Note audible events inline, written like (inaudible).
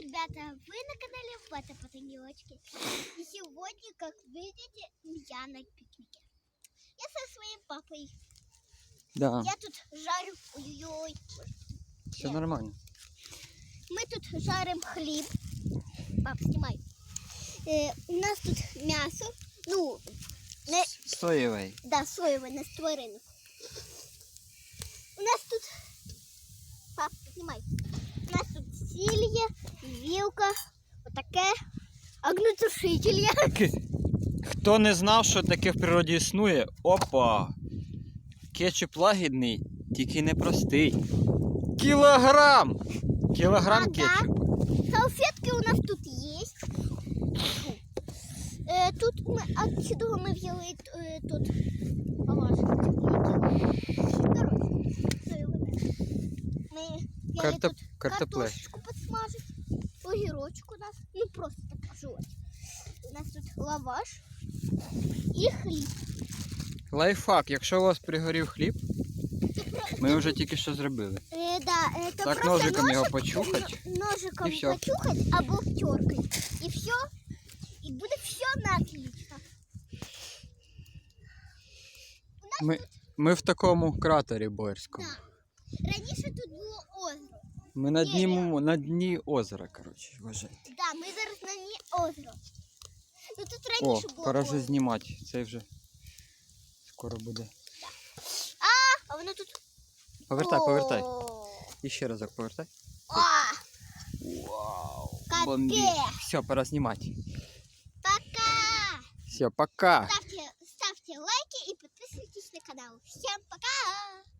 ребята, вы на канале Фото Потанилочки. И сегодня, как видите, я на пикнике. Я со своим папой. Да, Я тут жарю... Ой-ой-ой. все нормально. Мы тут жарим хлеб. Пап, снимай. Э, у нас тут мясо. Ну, не, Соєвий. да, соевое на тваринок. У нас тут... Пап, снимай. У нас тут силье, вилка, вот такая, огнетушитель. я. (laughs) Хто не знав, що таке в природі існує, опа! Кетчуп лагідний, тільки не простий. Кілограм! Кілограм Ага. кетчупу. Салфетки у нас тут есть. Э, тут мы отсюда мы взяли э, тут положим. Короче, соевый мясо. Мы взяли Карта... тут Картопле. картошечку подсмажить, огірочок у нас, ну просто так жевать. У нас тут лаваш і хліб. Лайфхак, якщо у вас пригорів хліб, Це про- ми вже тільки що зробили. Е, да, это Так, просто ножиком його ножик- почухать, н- Ножиком і всьо. почухать або втеркой. І все. І буде все на отлично. Ми, ми в такому кратері Боярському. Да. Раніше тут було озеро. мы на дне на дні озера, короче, вважайте. Да, мы зараз на дне озера. Ну тут О, раніше пора же снимать, цей уже вже скоро буде. А, а воно тут. Повертай, повертай. Еще разок повертай. а, Вау! Капець. Все, пора снимать. пока! Все, пока. Ставьте, ставьте лайки и подписывайтесь на канал. Всем пока!